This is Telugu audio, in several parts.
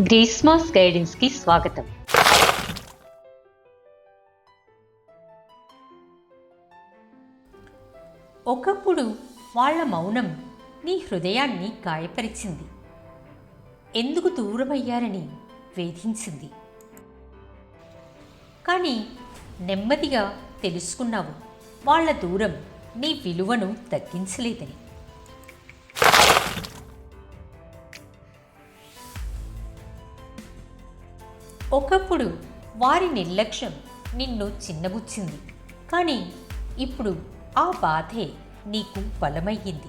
గ్రీస్మాస్ గైడెన్స్కి స్వాగతం. ఒకప్పుడు వాళ్ళ మౌనం నీ హృదయాన్ని గాయపరిచింది. ఎందుకు దూరమయ్యారని వేధించింది. కానీ నెమ్మదిగా తెలుసుకున్నావు వాళ్ళ దూరం నీ విలువను తగ్గించలేదని. ఒకప్పుడు వారి నిర్లక్ష్యం నిన్ను చిన్నబుచ్చింది. కానీ ఇప్పుడు ఆ బాధే నీకు బలమయ్యింది.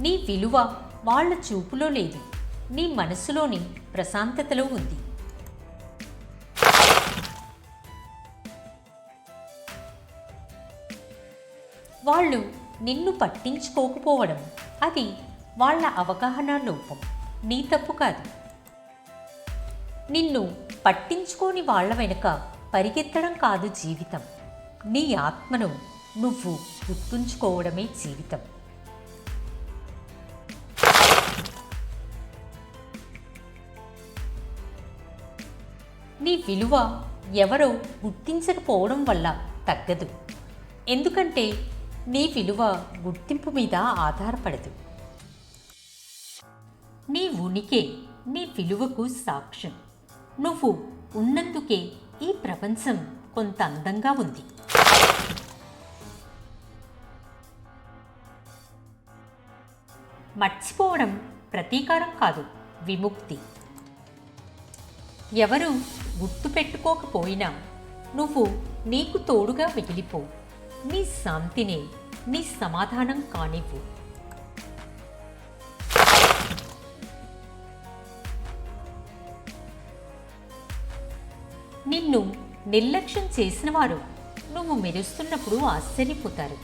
నీ విలువ వాళ్ళ చూపులో లేదు. నీ మనసులోని ప్రశాంతతలో ఉంది. వాళ్ళు నిన్ను పట్టించుకోకపోవడం అది వాళ్ళ అవగాహన లోపం. నీ తప్పు కాదు. నిన్ను పట్టించుకోని వాళ్ళ వెనుక పరిగెత్తడం కాదు జీవితం. నీ ఆత్మను నువ్వు గుర్తుంచుకోవడమే జీవితం. నీ విలువ ఎవరో గుర్తించకపోవడం వల్ల తగ్గదు. ఎందుకంటే నీ విలువ గుర్తింపు మీద ఆధారపడదు. నీ ఉనికి నీ విలువకు సాక్ష్యం. నువ్వు ఉన్నందుకే ఈ ప్రపంచం కొంత అందంగా ఉంది. మర్చిపోవడం ప్రతీకారం కాదు విముక్తి. ఎవరు గుర్తుపెట్టుకోకపోయినా నువ్వు నీకు తోడుగా మిగిలిపో నీ శాంతినే నీ సమాధానం కానివ్వు. నిన్ను నిర్లక్ష్యం చేసినవారు నువ్వు మెరుస్తున్నప్పుడు ఆశ్చర్యపోతారు.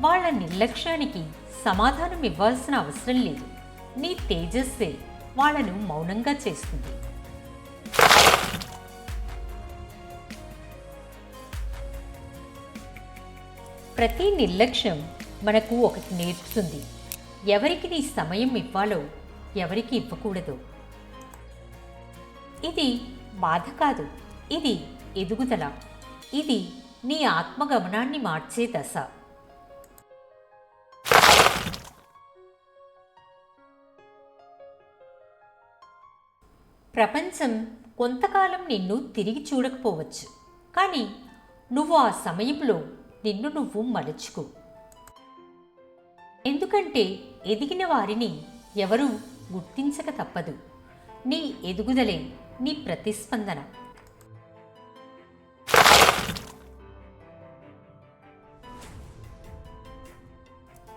వాళ్ళ నిర్లక్ష్యానికి సమాధానం ఇవ్వాల్సిన అవసరం లేదు. నీ తేజస్సే వాళ్ళను మౌనంగా చేస్తుంది. ప్రతి నిర్లక్ష్యం మనకు ఒకటి నేర్పుతుంది. ఎవరికి నీ సమయం ఇవ్వాలో ఎవరికి ఇవ్వకూడదు ఇది బాధ కాదు. ఇది ఎదుగుదల. ఇది నీ ఆత్మగమనాన్ని మార్చే దశ. ప్రపంచం కొంతకాలం నిన్ను తిరిగి చూడకపోవచ్చు. కానీ నువ్వు ఆ సమయంలో నిన్ను నువ్వు మలుచుకో. ఎందుకంటే ఎదిగిన వారిని ఎవరూ గుర్తించక తప్పదు. నీ ఎదుగుదలే నీ ప్రతిస్పందన.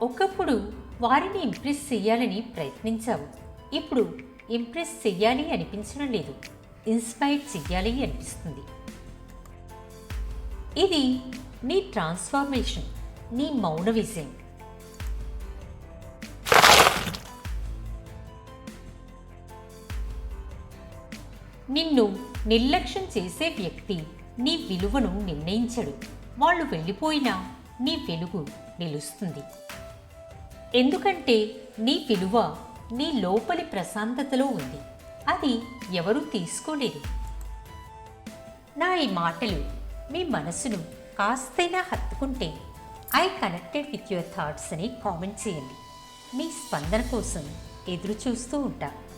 ఒకప్పుడు వారిని ఇంప్రెస్ చెయ్యాలని ప్రయత్నించావు. ఇప్పుడు ఇంప్రెస్ చెయ్యాలి అనిపించడం లేదు. ఇన్స్పైర్ చెయ్యాలి అనిపిస్తుంది. ఇది నీ ట్రాన్స్ఫార్మేషన్ నీ మౌన విజయం. నిన్ను నిర్లక్ష్యం చేసే వ్యక్తి నీ విలువను నిర్ణయించడు. వాళ్ళు వెళ్ళిపోయినా నీ వెలుగు నిలుస్తుంది. ఎందుకంటే నీ విలువ నీ లోపలి ప్రశాంతతలో ఉంది. అది ఎవరూ తీసుకోలేరు నా ఈ మాటలు మీ మనసును కాస్తైనా హత్తుకుంటే I connected with your thoughts అని కామెంట్ చేయండి. మీ స్పందన కోసం ఎదురు చూస్తూ ఉంటాను